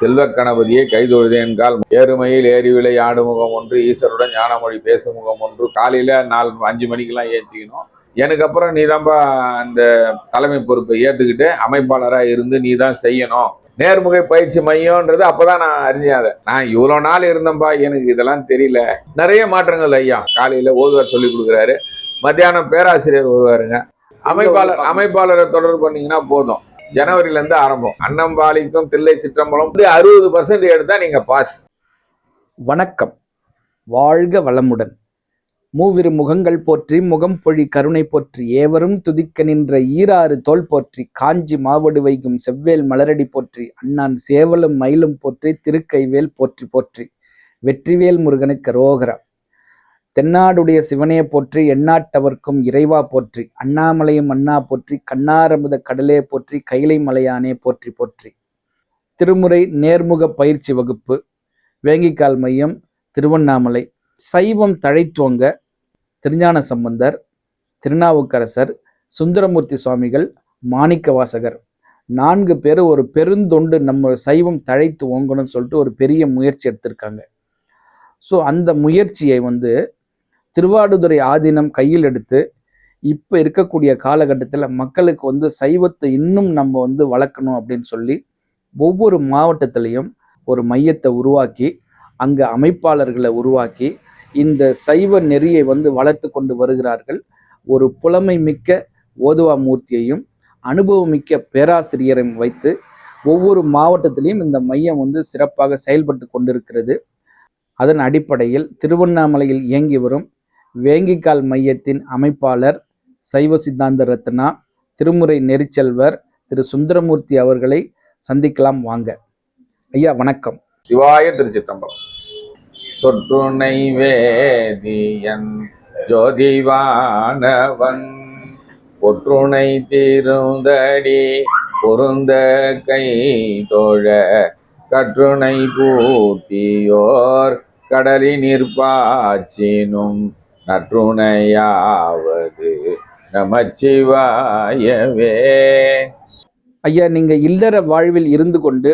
செல்வ கணபதியை கைதொழுதேன்கால் ஏறுமையில் ஏறி விளை ஆடுமுகம் ஒன்று ஈஸ்வருடன் ஞானமொழி பேசும் முகம் ஒன்று. காலையில நாலு அஞ்சு மணிக்கெல்லாம் ஏஞ்சிக்கணும். எனக்கு அப்புறம் நீ தான்ப்பா அந்த தலைமை பொறுப்பை ஏத்துக்கிட்டு அமைப்பாளரா இருந்து நீ தான் செய்யணும். நேர்முக பயிற்சி மையம்ன்றது அப்பதான் நான் அறிஞ்சேன் அதை. நான் இவ்வளோ நாள் இருந்தேன்பா எனக்கு இதெல்லாம் தெரியல. நிறைய மாற்றங்கள் ஐயா. காலையில ஓதுவார் சொல்லி கொடுக்குறாரு. மத்தியானம் பேராசிரியர் வருவாருங்க. அமைப்பாளர் அமைப்பாளரை தொடர்பு பண்ணீங்கன்னா போதும். ஜனவரில இருந்து ஆரம்பம். அன்னம்பாளிக்கும் தில்லை சிற்றம்பலம் அறுபது பர்சன்ட் எடுத்தா நீங்க பாஸ் வணக்கம். வாழ்க வளமுடன். மூவிரு முகங்கள் போற்றி முகம் பொழி கருணை போற்றி ஏவரும் துதிக்க நின்ற ஈராறு தோல் போற்றி காஞ்சி மாவடு வைகும் செவ்வேல் மலரடி போற்றி அண்ணான் சேவலும் மயிலும் போற்றி திருக்கைவேல் போற்றி போற்றி வெற்றிவேல் முருகனுக்கு ரோகரா தென்னாடுடைய சிவனே போற்றி எண்ணாட்டவர்க்கும் இறைவா போற்றி அண்ணாமலையும் அண்ணா போற்றி கண்ணாரமுத கடலே போற்றி கைலை மலையானே போற்றி போற்றி. திருமுறை நேர்முக பயிற்சி வகுப்பு வேங்கிக்கால் மையம் திருவண்ணாமலை. சைவம் தழைத்துவங்க திருஞான சம்பந்தர் திருநாவுக்கரசர் சுந்தரமூர்த்தி சுவாமிகள் மாணிக்கவாசகர் நான்கு பேர் ஒரு பெருந்தொண்டு நம்ம சைவம் தழைத்து ஓங்கணும்னு சொல்லிட்டு ஒரு பெரிய முயற்சி எடுத்திருக்காங்க. ஸோ அந்த முயற்சியை வந்து திருவாடுதுறை ஆதீனம் கையில் எடுத்து இப்போ இருக்கக்கூடிய காலகட்டத்தில் மக்களுக்கு வந்து சைவத்தை இன்னும் நம்ம வந்து வளர்க்கணும் அப்படின்னு சொல்லி ஒவ்வொரு மாவட்டத்திலையும் ஒரு மையத்தை உருவாக்கி அங்கே அமைப்பாளர்களை உருவாக்கி இந்த சைவ நெறியை வந்து வளர்த்து கொண்டு வருகிறார்கள். ஒரு புலமை மிக்க ஓதுவா மூர்த்தியையும் அனுபவமிக்க பேராசிரியரையும் வைத்து ஒவ்வொரு மாவட்டத்திலையும் இந்த மையம் வந்து சிறப்பாக செயல்பட்டு கொண்டிருக்கிறது. அதன் அடிப்படையில் திருவண்ணாமலையில் இயங்கி வரும் வேங்கிக்கால் மையத்தின் அமைப்பாளர் சைவ சித்தாந்த ரத்னா திருமுறை நெறிச்செல்வர் திரு சுந்தரமூர்த்தி அவர்களை சந்திக்கலாம் வாங்க. ஐயா வணக்கம். சிவாய திருச்சிற்றம்பலம். சொற்றுணை வேதியன் ஜோதிவானவன் ஒற்றுணை திருந்தடி பொருந்த கை தோழ கற்றுணை பூட்டியோர் கடலி பாச்சினும் நற்றுணையாவது நமச்சிவாயவே. ஐயா நீங்க இல்லற வாழ்வில் இருந்து கொண்டு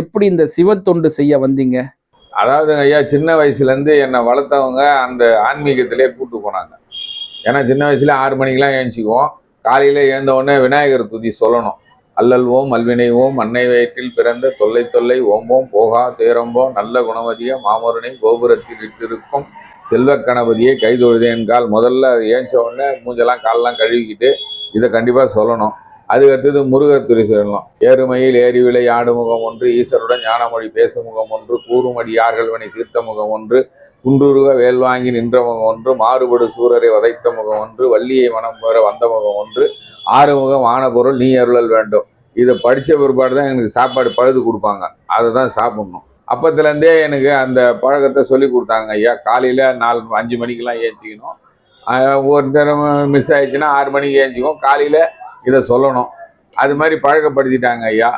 எப்படி இந்த சிவத்தொண்டு செய்ய வந்தீங்க? அதாவது ஐயா சின்ன வயசுலேருந்து என்னை வளர்த்தவங்க அந்த ஆன்மீகத்திலே கூட்டு போனாங்க. ஏன்னா சின்ன வயசுல ஆறு மணிக்கெலாம் ஏஞ்சிக்குவோம். காலையில் எழுந்த உடனே விநாயகர் துதி சொல்லணும். அல்லல் ஓம் அல்வினை ஓம் அன்னை வயிற்றில் பிறந்த தொல்லை தொல்லை ஓம்போம் போகா தேரம்போம் நல்ல குணவதிய மாமருனை கோபுரத்தில் இட்டிருக்கும் செல்வ கணபதியை கைதொழுதேன்கால் முதல்ல ஏஞ்ச உடனே மூஞ்செல்லாம் காலெல்லாம் கழுவிக்கிட்டு இதை கண்டிப்பாக சொல்லணும். அதுக்கடுத்தது முருகர் துறை சொல்லணும் ஏறுமையில் ஏறி ஆடு முகம் ஒன்று ஈஸ்வருடன் ஞானமொழி பேசும் முகம் ஒன்று கூறுமடி யார்கள்வனை தீர்த்த முகம் ஒன்று குன்றுருக வேல் வாங்கி நின்ற முகம் ஒன்று மாறுபடு சூரரை வதைத்த முகம் ஒன்று வள்ளியை மனம் பெற வந்த முகம் ஒன்று ஆறுமுகம் ஆன பொருள் நீ அருளல் வேண்டும். இதை படித்த பிற்பாடு தான் எனக்கு சாப்பாடு பழுது கொடுப்பாங்க. அதை தான் சாப்பிட்ணும். அப்பத்துலேருந்தே எனக்கு அந்த பழக்கத்தை சொல்லி கொடுத்தாங்க ஐயா. காலையில் நாலு அஞ்சு மணிக்கெல்லாம் ஏஞ்சிக்கணும். ஒரு தடவை மிஸ் ஆயிடுச்சுன்னா ஆறு மணிக்கு ஏஞ்சிக்கும் காலையில் இதை சொல்லணும். அது மாதிரி பழக்கப்படுத்திட்டாங்க ஐயா.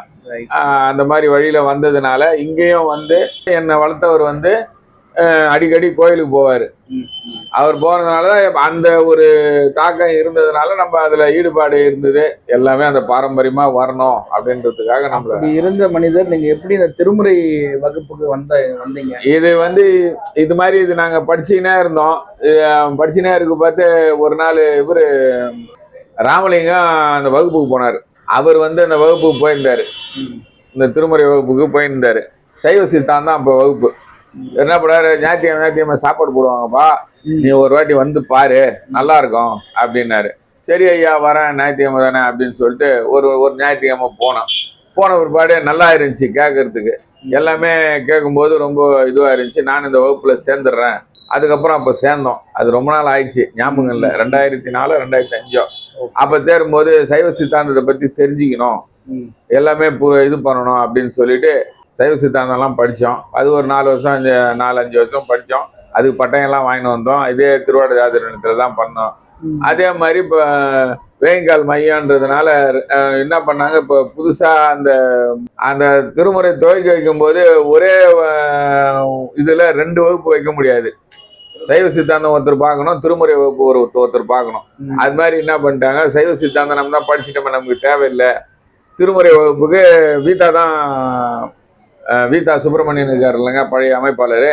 அந்த மாதிரி வழியில் வந்ததுனால இங்கேயும் வந்து என்னை வளர்த்தவர் வந்து அடிக்கடி கோயிலுக்கு போவார். அவர் போனதுனால தான் அந்த ஒரு தாக்கம் இருந்ததுனால நம்ம அதில் ஈடுபாடு இருந்தது. எல்லாமே அந்த பாரம்பரியமாக வரணும் அப்படின்றதுக்காக நம்மள இருந்த மனிதர் நீங்க எப்படி இந்த திருமுறை வகுப்புக்கு வந்த வந்தீங்க? இது வந்து இது மாதிரி இது நாங்கள் படிச்சுக்கினே இருந்தோம். படிச்சுனே இருக்க பார்த்து ஒரு நாள் இவர் ராமலிங்கம் அந்த வகுப்புக்கு போனார். அவர் வந்து அந்த வகுப்புக்கு போயிருந்தார். இந்த திருமுறை வகுப்புக்கு போயிருந்தார். சைவ சித்தான் தான் அப்போ வகுப்பு. என்ன பண்ணாரு ஞாயிற்றுக்கிழமை ஞாயிற்றுக்கிழமை சாப்பாடு போடுவாங்கப்பா. நீ ஒரு வாட்டி வந்து பாரு. நல்லா இருக்கும் அப்படின்னாரு. சரி ஐயா வரேன். ஞாயிற்றுக்கிழமை தானே அப்படின்னு சொல்லிட்டு ஒரு ஒரு ஞாயிற்றுக்கிழமை போனோம். போன பிற்பாடு நல்லா இருந்துச்சு கேட்கறதுக்கு. எல்லாமே கேட்கும்போது ரொம்ப இதுவாக இருந்துச்சு. நான் இந்த வகுப்பில் சேர்ந்துடுறேன். அதுக்கப்புறம் அப்போ சேர்ந்தோம். அது ரொம்ப நாள் ஆயிடுச்சு. ஞாபகம் இல்லை. ரெண்டாயிரத்தி நாலு ரெண்டாயிரத்தி அஞ்சோ அப்போ தேரும்போது சைவ சித்தாந்தத்தை பற்றி தெரிஞ்சுக்கணும். எல்லாமே இது பண்ணணும் அப்படின்னு சொல்லிட்டு சைவ சித்தாந்தம்லாம் படித்தோம். அது ஒரு நாலு வருஷம் அஞ்சு நாலு அஞ்சு வருஷம் படித்தோம். அதுக்கு பட்டயம்லாம் வாங்கிட்டு வந்தோம். இதே திருவாடு ஜாதிரத்தில் தான் பண்ணோம். அதே மாதிரி இப்போ வேங்கால் மையன்றதுனால என்ன பண்ணாங்க? இப்போ புதுசாக அந்த அந்த திருமுறை துவக்கி வைக்கும்போது ஒரே இதில் ரெண்டு வகுப்பு வைக்க முடியாது. சைவ சித்தாந்தம் ஒருத்தர் பார்க்கணும் திருமுறை வகுப்பு ஒரு ஒருத்தர் பார்க்கணும். அது மாதிரி என்ன பண்ணிட்டாங்க? சைவ சித்தாந்தம் நம்ம தான் படிச்சுட்டோமே நமக்கு தேவையில்லை. திருமுறை வகுப்புக்கு வீட்டா தான் வீதா சுப்பிரமணியன் இருக்காரு இல்லைங்க பழைய அமைப்பாளர்.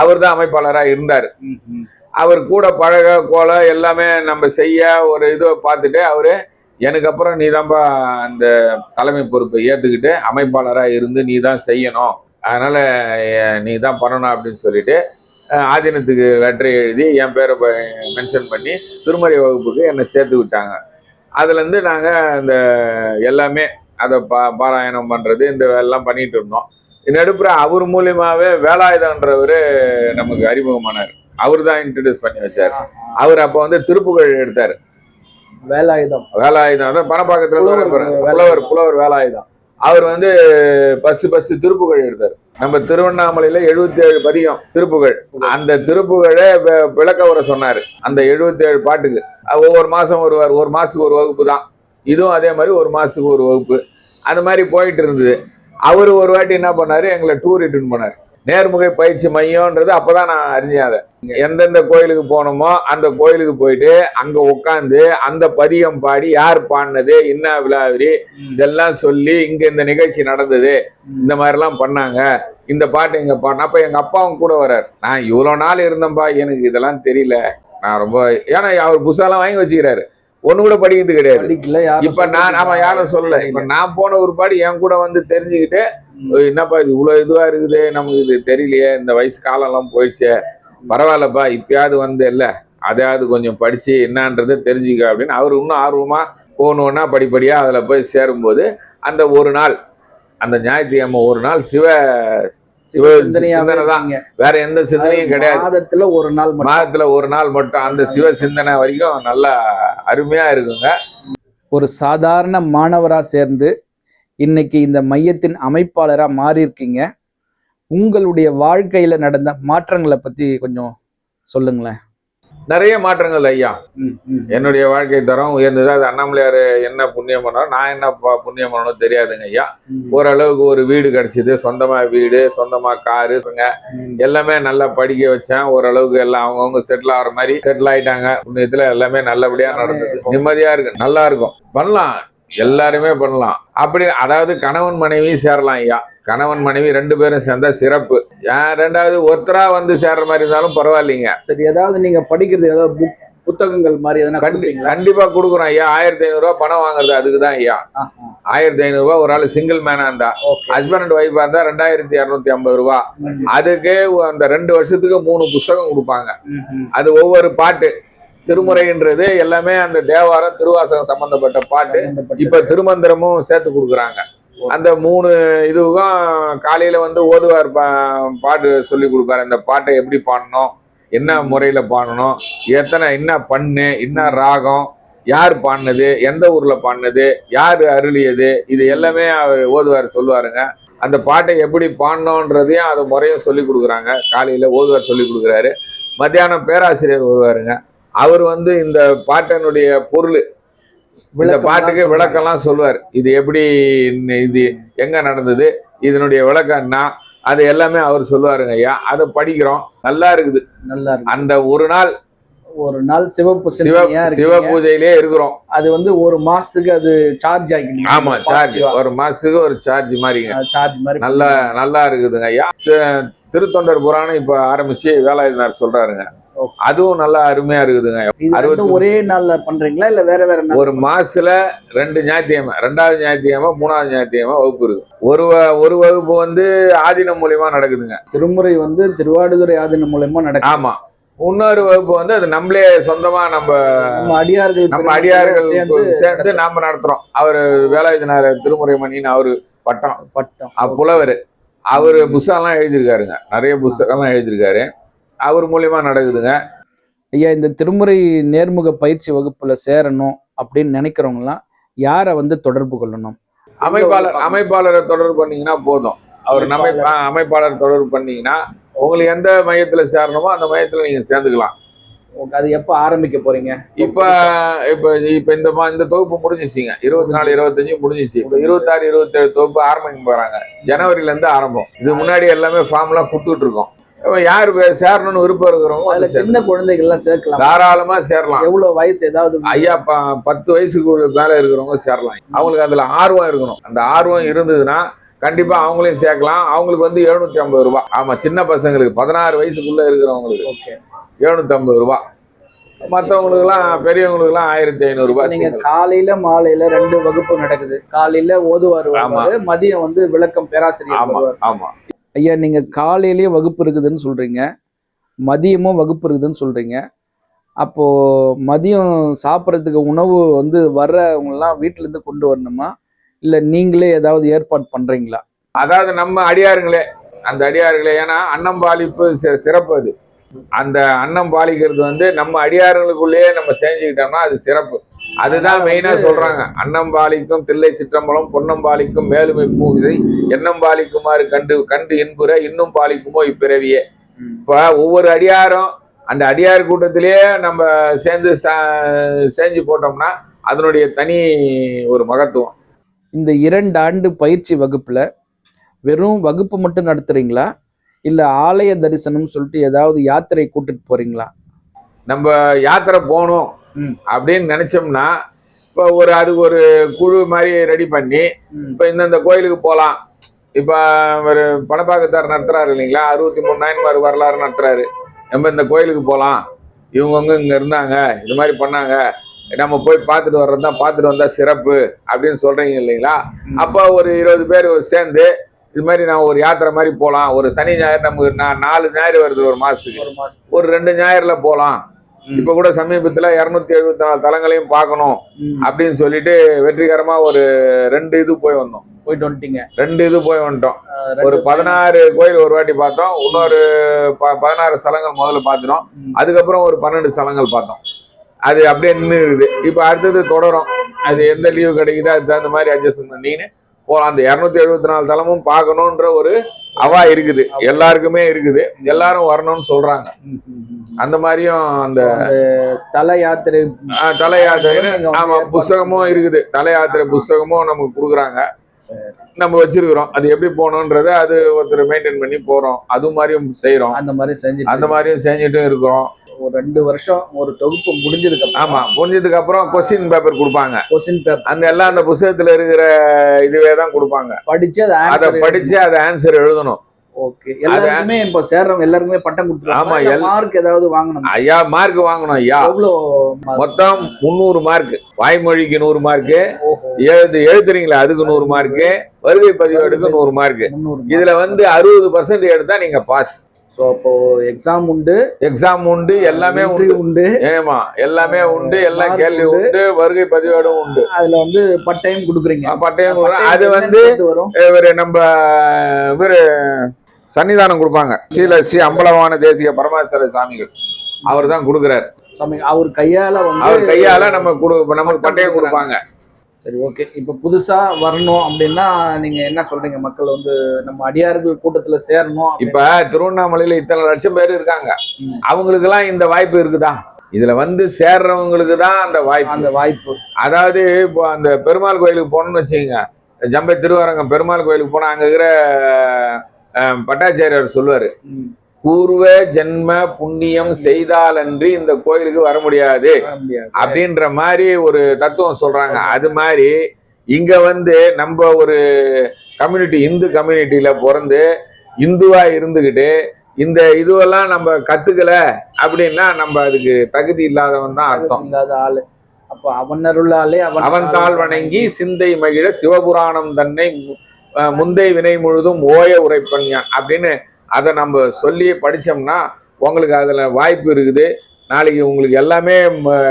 அவர் தான் அமைப்பாளராக இருந்தார். அவர் கூட பழக கோல எல்லாமே நம்ம செய்ய ஒரு இதை பார்த்துட்டு அவரு எனக்கு அப்புறம் நீ தான்ப்பா அந்த தலைமை பொறுப்பை ஏற்றுக்கிட்டு அமைப்பாளராக இருந்து நீ தான் செய்யணும். அதனால நீ தான் பண்ணணும் அப்படின்னு சொல்லிட்டு ஆதீனத்துக்கு லெட்டர் எழுதி என் பேரை மென்ஷன் பண்ணி திருமறை வகுப்புக்கு என்னை சேர்த்து விட்டாங்க. அதுலேருந்து நாங்கள் இந்த எல்லாமே அதை பா பாராயணம் பண்ணுறது இந்த வேலைலாம் பண்ணிட்டு இருந்தோம். நடுப்புற அவர் மூலியமாவே வேலாயுதன்றவர் நமக்கு அறிமுகமானார். அவர் தான் இன்ட்ரடியூஸ் பண்ணி வச்சார். அவர் அப்போ வந்து திருப்புகழ் எடுத்தார். வேலாயுதம். வேலாயுதம். அதான் பணப்பாக்கத்துல புலவர். புலவர் வேலாயுதம். அவர் வந்து பஸ் பஸ் திருப்புகழ் எடுத்தார். நம்ம திருவண்ணாமலையில எழுபத்தி ஏழு பதிகம் திருப்புகழ். அந்த திருப்புகழை விளக்க உரை சொன்னாரு. அந்த எழுபத்தி ஏழு பாட்டுக்கு ஒவ்வொரு மாசம் வருவார். ஒரு மாசத்துக்கு ஒரு வகுப்பு தான். இதுவும் அதே மாதிரி ஒரு மாசத்துக்கு ஒரு வகுப்பு. அந்த மாதிரி போயிட்டு இருந்தது. அவர் ஒரு வாட்டி என்ன பண்ணார்? எங்களை டூர் இட்டுன்னு போனார் நேர்முகை பயிற்சி மையம்ன்றது அப்பதான் நான் அறிஞ்சேன் அதை. எந்தெந்த கோயிலுக்கு போனோமோ அந்த கோயிலுக்கு போயிட்டு அங்கே உட்காந்து அந்த பதியம் பாடி யார் பாடினது என்ன விழாவிரி இதெல்லாம் சொல்லி இங்கே இந்த நிகழ்ச்சி நடந்தது இந்த மாதிரிலாம் பண்ணாங்க. இந்த பாட்டு இங்க பாடின அப்போ எங்கள் அப்பாவும் கூட வர்றார் நான் இவ்வளோ நாள் இருந்தேன்பா எனக்கு இதெல்லாம் தெரியல. நான் ரொம்ப ஏன்னா அவர் புதுசாலாம் வாங்கி வச்சுக்கிறாரு. ஒண்ணு கூட படிக்கிறது கிடையாது. இப்ப நான் நாம யாரும் சொல்லல. இப்ப நான் போன ஒரு பாடி என் கூட வந்து தெரிஞ்சுக்கிட்டு ம். "ஓய், என்னப்பா இது இவ்வளவு இதுவா இருக்குது? நமக்கு இது தெரியலையே இந்த வயசு காலம் எல்லாம் போயிடுச்சே. பரவாயில்லப்பா இப்பயாவது வந்து இல்ல அதையாவது கொஞ்சம் படிச்சு என்னன்றதை தெரிஞ்சுக்க அப்படின்னு அவர் இன்னும் ஆர்வமா ஒன்று ஒன்றா படிப்படியா அதுல போய் சேரும்போது அந்த ஒரு நாள் அந்த ஞாயிற்றுக்கிழமை ஒரு நாள் சிவ வேற எந்த சிந்தனையும் கிடையாது. மாதத்துல ஒரு நாள் மாதத்துல ஒரு நாள் மட்டும் அந்த சிவ சிந்தனை வரைக்கும் நல்லா அருமையா இருக்குங்க. ஒரு சாதாரண மாணவரா சேர்ந்து இன்னைக்கு இந்த மையத்தின் அமைப்பாளரா மாறி இருக்கீங்க. உங்களுடைய வாழ்க்கையில நடந்த மாற்றங்களை பத்தி கொஞ்சம் சொல்லுங்களேன். நிறைய மாற்றங்கள் ஐயா. என்னுடைய வாழ்க்கை தரம் உயர்ந்தது. அது அண்ணாமலையார் என்ன புண்ணியம் பண்ணாரோ நான் என்ன புண்ணியம் பண்ணணும் தெரியாதுங்க ஐயா. ஓரளவுக்கு ஒரு வீடு கிடைச்சிது. சொந்தமா வீடு சொந்தமா காரு எல்லாமே நல்லா படிக்க வச்சேன். ஓரளவுக்கு எல்லாம் அவங்கவுங்க செட்டில் ஆகிற மாதிரி செட்டில் ஆயிட்டாங்க. புண்ணியத்துல எல்லாமே நல்லபடியா நடந்தது. நிம்மதியா இருக்கு. நல்லா இருக்கும். பண்ணலாம். எல்லாருமே பண்ணலாம். அப்படி அதாவது கணவன் மனைவி சேரலாம் ஐயா. கணவன் மனைவி ரெண்டு பேரும் சேர்ந்தா சிறப்பு. ரெண்டாவது ஒருத்தரா வந்து சேர்ற மாதிரி இருந்தாலும் பரவாயில்லைங்க. சரி ஏதாவது நீங்க படிக்கிறது ஏதாவது புக் புத்தகங்கள் மாதிரி எதனா கண்டிப்பா கொடுக்குறோம் ஐயா. ஆயிரத்தி ஐநூறுரூவா பணம் வாங்குறது அதுக்கு தான் ஐயா. ஆயிரத்தி ஐநூறுரூவா ஒரு ஆள் சிங்கிள் மேனா இருந்தா. ஹஸ்பண்ட் அண்ட் ஒய்ஃபா இருந்தா ரெண்டாயிரத்தி இரநூத்தி ஐம்பது ரூபா. அதுக்கு அந்த ரெண்டு வருஷத்துக்கு மூணு புஸ்தகம் கொடுப்பாங்க. அது ஒவ்வொரு பாட்டு. திருமுறைன்றது எல்லாமே அந்த தேவாரம் திருவாசகம் சம்பந்தப்பட்ட பாட்டு. இப்ப திருமந்திரமும் சேர்த்து கொடுக்குறாங்க. அந்த மூணு இதுவும் காலையில வந்து ஓதுவார் பா- பாட்டு சொல்லி கொடுப்பாரு. அந்த பாட்டை எப்படி பாடணும்? என்ன முறையில பாடணும்? எத்தனை என்ன பண்ணு? என்ன ராகம்? யார் பாடினது? எந்த ஊர்ல பாடினது? யார் அருளியது? இது எல்லாமே அவர் ஓதுவார் சொல்லுவாருங்க. அந்த பாட்டை எப்படி பாடணுன்றதையும் அது முறையும் சொல்லி கொடுக்குறாங்க. காலையில ஓதுவார் சொல்லி கொடுக்குறாரு. மத்தியானம் பேராசிரியர் வருவாருங்க. அவர் வந்து இந்த பாட்டினுடைய பொருள். இந்த பாட்டுக்கு. விளக்கம்லாம் சொல்லுவார் இது எப்படி இது எங்க நடந்தது? இதனுடைய விளக்கம் என்ன? அது எல்லாமே அவர் சொல்லுவாருங்க ஐயா. அதை படிக்கிறோம். நல்லா இருக்குது. நல்லா இருக்கு அந்த ஒரு நாள் ஒரு நாள் சிவப்பு சிவ சிவ பூஜையிலே இருக்கிறோம். அது வந்து ஒரு மாசத்துக்கு அது சார்ஜ் ஆகிடுங்க ஆமா சார்ஜ் ஒரு மாசத்துக்கு ஒரு சார்ஜ் மாதிரிங்க. சார்ஜ் மாதிரி நல்லா நல்லா இருக்குதுங்க ஐயா. திருத்தொண்டர் புராணம் இப்ப ஆரம்பிச்சு வேலாயுதனார் சொல்றாருங்க. அதுவும் நல்லா அருமையா இருக்குதுங்க. ரெண்டும் ஒரே நாள்ல பண்றீங்களா இல்ல வேற வேற ஒரு மாசத்துல ரெண்டு ஞாயிற்றுக்கிழமை ரெண்டாவது ஞாயிற்றுக்கிழமை மூணாவது ஞாயிற்றுக்கிழமை வகுப்பு இருக்கு. ஒரு ஒரு வகுப்பு வந்து ஆதீனம் மூலியமா நடக்குதுங்க. திருமுறை வந்து திருவாடுதுறை ஆதீனம் மூலயமா நடக்கும் ஆமா. இன்னொரு வகுப்பு வந்து அது நம்மளே சொந்தமா நம்ம அடியார்கள் நம்ம அடியார்கள் சேர்ந்து நாம நடத்துறோம். அவர் வேலாயுதனார் திருமுறை மணின்னு அவரு பட்டம். பட்டம். புலவர். அவரு புஸ்தகம்லாம் எழுதியிருக்காருங்க. நிறைய புஸ்தகம்லாம் எழுதியிருக்காரு. அவர் மூலியமா நடக்குதுங்க. ஐயா இந்த திருமுறை நேர்முக பயிற்சி வகுப்புல சேரணும் அப்படின்னு நினைக்கிறவங்கலாம் யாரை வந்து தொடர்பு கொள்ளணும்? அமைப்பாளர் அமைப்பாளரை தொடர்பு பண்ணீங்கன்னா போதும். அவர் நம்ம அமைப்பாளர் தொடர்பு பண்ணீங்கன்னா உங்களுக்கு எந்த மையத்துல சேரணுமோ அந்த மையத்துல நீங்க சேர்ந்துக்கலாம். அது எப்ப ஆரம்பிக்க போறீங்க? இப்ப இப்ப இப்ப இந்த மா- இந்த தொகுப்பு முடிஞ்சிச்சுங்க. இருபத்தி நாலு இருபத்தஞ்சு முடிஞ்சிச்சு. இப்ப இருபத்தாறு இருபத்தேழு தொகுப்பு ஆரம்பிக்க போறாங்க. ஜனவரில இருந்து ஆரம்பம். இது முன்னாடி எல்லாமே ஃபார்ம் எல்லாம் கொடுத்துட்டு இருக்கோம். யார் சேரணும்னு விருப்பம் இருக்கிறவங்க அதுல. சின்ன குழந்தைகள் எல்லாம் சேர்க்கலாம். தாராளமா சேரலாம். எவ்வளவு வயசு ஏதாவது ஐயா பத்து வயசுக்கு மேல இருக்கிறவங்க சேரலாம். அவங்களுக்கு அதுல ஆர்வம் இருக்கணும். அந்த ஆர்வம் இருந்ததுன்னா கண்டிப்பா அவங்களையும் சேர்க்கலாம். அவங்களுக்கு வந்து எழுநூத்தி ஐம்பது ரூபாய் ஆமா சின்ன பசங்களுக்கு பதினாறு வயசுக்குள்ள இருக்கிறவங்களுக்கு ஓகே. எழுநூத்தி ஐம்பது ரூபாய் மற்றவங்களுக்குலாம் பெரியவங்களுக்குலாம் ஆயிரத்தி ஐநூறு ரூபாய் நீங்க single. காலையில மாலையில ரெண்டு வகுப்பு நடக்குது. காலையில ஓதுவார் மதியம் வந்து விளக்கம் பேராசிரியர் ஆமா வருவார். ஆமா. ஐயா நீங்கள் காலையிலேயே வகுப்பு இருக்குதுன்னு சொல்கிறீங்க மதியமும் வகுப்பு இருக்குதுன்னு சொல்கிறீங்க அப்போது மதியம் சாப்பிட்றதுக்கு உணவு வந்து வர்றவங்கெல்லாம் வீட்டிலேருந்து கொண்டு வரணுமா? இல்லை நீங்களே ஏதாவது ஏற்பாடு பண்ணுறீங்களா அதாவது நம்ம அடியாருங்களே அந்த அடியாருங்களே ஏன்னா அன்னம் பாலிப்பு சிறப்பு அது. அந்த அன்னம் பாலிக்கிறது வந்து நம்ம அடியாருங்களுக்குள்ளேயே நம்ம செஞ்சுக்கிட்டோம்னா அது சிறப்பு. அதுதான் மெயினா சொல்றாங்க. அன்னம் பாலிக்கும் தில்லை சிற்றம்பலம் பொன்னம் பாலிக்கும் மேலுமை பூசை எண்ணம் பாலிக்குமாறு கண்டு கண்டு இன்புற இன்னும் பாலிக்குமோ இப்பிறவியே. இப்ப ஒவ்வொரு அடியாரும் அந்த அடியார் கூட்டத்திலேயே நம்ம சேர்ந்து செஞ்சு போட்டோம்னா அதனுடைய தனி ஒரு மகத்துவம். இந்த இரண்டு ஆண்டு பயிற்சி வகுப்புல வெறும் வகுப்பு மட்டும் நடத்துறீங்களா? இல்ல ஆலய தரிசனம் சொல்லிட்டு ஏதாவது யாத்திரை கூட்டிட்டு போறீங்களா? நம்ம யாத்திரை போகணும். அப்படின்னு நினைச்சோம்னா இப்போ ஒரு அதுக்கு ஒரு குழு மாதிரி ரெடி பண்ணி இப்போ இந்தந்த கோயிலுக்கு போகலாம் இப்போ ஒரு பணப்பாக்கத்தார் நடத்துறாரு இல்லைங்களா? அறுபத்தி மூணு நாயன்மார் வரலாறு நடத்துறாரு. நம்ம இந்த கோயிலுக்கு போகலாம் இவங்கவுங்க இங்கே இருந்தாங்க. இது மாதிரி பண்ணாங்க. நம்ம போய் பார்த்துட்டு வர்றது தான் பார்த்துட்டு வந்தால் சிறப்பு அப்படின்னு சொல்கிறீங்க இல்லைங்களா? அப்போ ஒரு இருபது பேர் சேர்ந்து இது மாதிரி நான் ஒரு யாத்திரை மாதிரி போகலாம் ஒரு சனி ஞாயிறு நமக்கு நான் நாலு ஞாயிறு வருது ஒரு மாதத்துக்கு ஒரு ரெண்டு ஞாயிறுல போகலாம் இப்ப கூட சமீபத்துல இருநூத்தி எழுபத்தி நாலு தலங்களையும் பார்க்கணும் அப்படின்னு சொல்லிட்டு வெற்றிகரமா ஒரு ரெண்டு இது போய் வந்தோம். போயிட்டு வந்துட்டீங்க. ரெண்டு இது போய் வந்துட்டோம். ஒரு பதினாறு கோயில் ஒரு வாட்டி பார்த்தோம். இன்னொரு பதினாறு ஸ்தலங்கள் முதல்ல பார்த்துட்டோம். அதுக்கப்புறம் ஒரு பன்னெண்டு ஸ்தலங்கள் பார்த்தோம். அது அப்படியே நின்று இருக்குது இப்போ அடுத்தது தொடரும். அது எந்த லீவு கிடைக்குதோ அதுக்கு தகுந்த மாதிரி அட்ஜஸ்ட் பண்ணின்னு போகலாம் அந்த இரநூத்தி எழுபத்தி நாலு தலமும் பார்க்கணுன்ற ஒரு அவா இருக்குது. எல்லாருக்குமே இருக்குது. எல்லாரும் வரணும்னு சொல்றாங்க. அந்த மாதிரியும் அந்த ஸ்தல யாத்திரை தல வந்து ஆமா புஸ்தகமும் இருக்குது. தல யாத்திரை புஸ்தகமும் நமக்கு கொடுக்குறாங்க. நம்ம வச்சிருக்கிறோம். அது எப்படி போகணுன்றத அது ஒருத்தர் மெயின்டைன் பண்ணி போறோம். அது மாதிரியும் செய்றோம். அந்த மாதிரி செஞ்சு அந்த மாதிரியும் செஞ்சுட்டும் இருக்கிறோம். ஒரு ரெண்டு வருஷம் ஒரு தொகுப்பு முடிஞ்சதுக்கு ஆமா முடிஞ்சதுக்கு அப்புறம் கொஸ்டின் பேப்பர் கொடுப்பாங்க. கொஸ்டின் பேப்பர் அந்த எல்லாம் அந்த புஸ்தகத்துல இருக்கிற இதுவே தான் கொடுப்பாங்க. படிச்சு அதை அதை படிச்சு அதை ஆன்சர் எழுதணும். ஓகே எல்லாருக்குமே இப்போ சேர்றவங்க எல்லாருக்குமே பட்டம் ஆமா, கொடுத்துருவாங்க எல்- மார்க் ஏதாவது வாங்கணும். ஐயா மார்க் வாங்கணும் ஐயா. எவ்வளோ? மொத்தம் முந்நூறு மார்க் வாய்மொழிக்கு நூறு மார்க்கு எழுது எழுத்துறீங்களா? அதுக்கு நூறு மார்க்கு வருகை பதிவேடுக்கு நூறு மார்க் இதுல வந்து அறுபது பர்சன்ட் எடுத்தா நீங்க பாஸ் ஸோ அப்போ எக்ஸாம் உண்டு. எக்ஸாம் உண்டு எல்லாமே உண்டு. உண்டு. ஏமா எல்லாமே உண்டு எல்லாம் கேள்வி உண்டு. வருகை பதிவேடும் உண்டு. அதுல வந்து பட்டயம் கொடுக்குறீங்க. கூட- பட்டயம் அது வந்து இவரு நம்ம இவரு சன்னிதானம் கொடுப்பாங்க. ஸ்ரீல ஸ்ரீ அம்பலவான தேசிக பரமேஸ்வர சாமிகள். அவர் தான் கொடுக்குறாரு அவர் கையால வந்து அவர் கையால நம்ம கொடு நமக்கு பட்டயம் கொடுப்பாங்க. சரி ஓகே இப்போ புதுசா வரணும் அப்படின்னா நீங்க என்ன சொல்றீங்க? மக்கள் வந்து நம்ம அடியார்கள் கூட்டத்துல சேரணும் இப்ப திருவண்ணாமலையில இத்தனை லட்சம் பேர் இருக்காங்க. ம். அவங்களுக்கு எல்லாம் இந்த வாய்ப்பு இருக்குதா? இதுல வந்து சேர்றவங்களுக்கு தான் அந்த வாய்ப்பு. அந்த வாய்ப்பு. அதாவது இப்போ அந்த பெருமாள் கோயிலுக்கு போகணும்னு வச்சுக்கோங்க. ஜம்பை திருவரங்கம் பெருமாள் கோயிலுக்கு போனா அங்க இருக்கிற பட்டாச்சாரியார் சொல்லுவாரு. பூர்வ ஜென்ம புண்ணியம் செய்தாலன்றி இந்த கோயிலுக்கு வர முடியாது. அப்படின்ற மாதிரி ஒரு தத்துவம் சொல்றாங்க. அது மாதிரி இங்க வந்து நம்ம ஒரு கம்யூனிட்டி இந்து கம்யூனிட்டியில பிறந்து இந்துவா இருந்துகிட்டு இந்த இதுவெல்லாம் நம்ம கத்துக்கல அப்படின்னா நம்ம அதுக்கு தகுதி இல்லாதவன் தான் அர்த்தம். இல்லாத ஆளு. அப்ப அவன் அருளாலே அவன் தாள் வணங்கி சிந்தை மகிழ சிவபுராணம் தன்னை முந்தை வினை முழுதும் ஓய உரைப்பன் அப்படின்னு அதை நம்ம சொல்லி படிச்சோம்னா உங்களுக்கு அதுல வாய்ப்பு இருக்குது. நாளைக்கு உங்களுக்கு எல்லாமே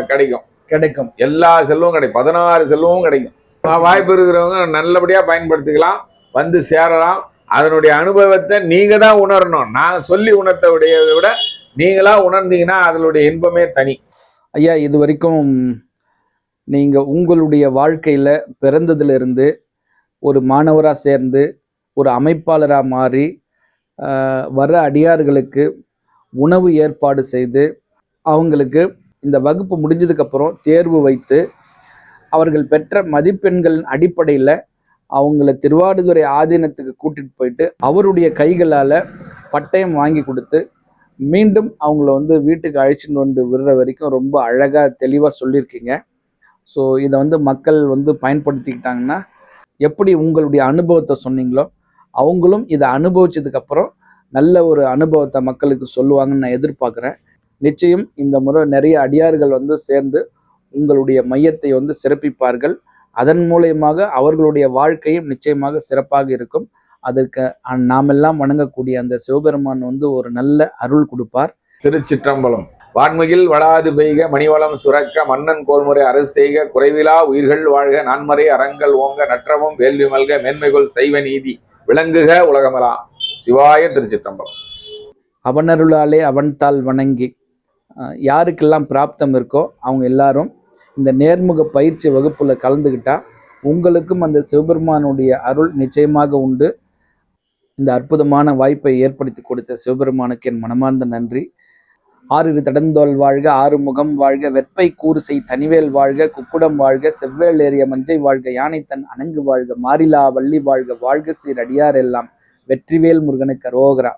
கிடைக்கும். கிடைக்கும். எல்லா செல்வமும் கிடைக்கும். பதினாறு செல்வமும் கிடைக்கும். வாய்ப்பு இருக்கிறவங்க நல்லபடியா பயன்படுத்திக்கலாம். வந்து சேரலாம். அதனுடைய அனுபவத்தை நீங்க தான் உணரணும். நான் சொல்லி உணர்த்த விடையதை விட நீங்களா உணர்ந்தீங்கன்னா அதனுடைய இன்பமே தனி. ஐயா இது வரைக்கும் நீங்க உங்களுடைய வாழ்க்கையில பிறந்ததுல இருந்து ஒரு மாணவரா சேர்ந்து ஒரு அமைப்பாளரா மாறி வர அடியார்களுக்கு உணவு ஏற்பாடு செய்து அவங்களுக்கு இந்த வகுப்பு முடிஞ்சதுக்கப்புறம் தேர்வு வைத்து அவர்கள் பெற்ற மதிப்பெண்களின் அடிப்படையில் அவங்கள திருவாடுதுறை ஆதீனத்துக்கு கூட்டிட்டு போயிட்டு அவருடைய கைகளால் பட்டயம் வாங்கி கொடுத்து மீண்டும் அவங்கள வந்து வீட்டுக்கு அழைச்சிட்டு வந்து விடுற வரைக்கும் ரொம்ப அழகாக தெளிவாக சொல்லியிருக்கீங்க. ஸோ இதை வந்து மக்கள் வந்து பயன்படுத்திக்கிட்டாங்கன்னா எப்படி உங்களுடைய அனுபவத்தை சொன்னீங்களோ அவங்களும் இதை அனுபவிச்சதுக்கு அப்புறம் நல்ல ஒரு அனுபவத்தை மக்களுக்கு சொல்லுவாங்கன்னு நான் எதிர்பார்க்குறேன். நிச்சயம் இந்த முறை நிறைய அடியார்கள் வந்து சேர்ந்து உங்களுடைய மையத்தை வந்து சிறப்பிப்பார்கள். அதன் மூலயமாக அவர்களுடைய வாழ்க்கையும் நிச்சயமாக சிறப்பாக இருக்கும். அதற்கு நாமெல்லாம் வணங்கக்கூடிய அந்த சிவபெருமான் வந்து ஒரு நல்ல அருள் கொடுப்பார். திருச்சிற்றம்பலம். வான்மையில் வளாது பெய்க மணிவளம் சுரக்க மன்னன் கோல்முறை அரசு செய்க குறைவிலா உயிர்கள் வாழ்க நான்மறை அறங்கள் ஓங்க நற்றமும் வேள்வி மல்க மேன்மைகொள் செய்வ நீதி. விளங்குக உலகமெல்லாம் சிவாய திருச்சிற்றம்பலம். அவனருளாலே அவன்தாள் வணங்கி யாருக்கெல்லாம் பிராப்தம் இருக்கோ அவங்க எல்லாரும் இந்த நேர்முக பயிற்சி வகுப்பில் கலந்துக்கிட்டா உங்களுக்கும் அந்த சிவபெருமானுடைய அருள் நிச்சயமாக உண்டு. இந்த அற்புதமான வாய்ப்பை ஏற்படுத்தி கொடுத்த சிவபெருமானுக்கு என் மனமார்ந்த நன்றி. ஆறிரு தடந்தோல் வாழ்க ஆறு முகம் வாழ்க வெப்பை கூறுசை தனிவேல் வாழ்க குக்குடம் வாழ்க செவ்வேல் ஏறிய மஞ்சை வாழ்க யானை தன் அணங்கு வாழ்க மாரிலா வள்ளி வாழ்க வாழ்க சீர் அடியார் எல்லாம் வெற்றிவேல் முருகனுக்கு ரோகரா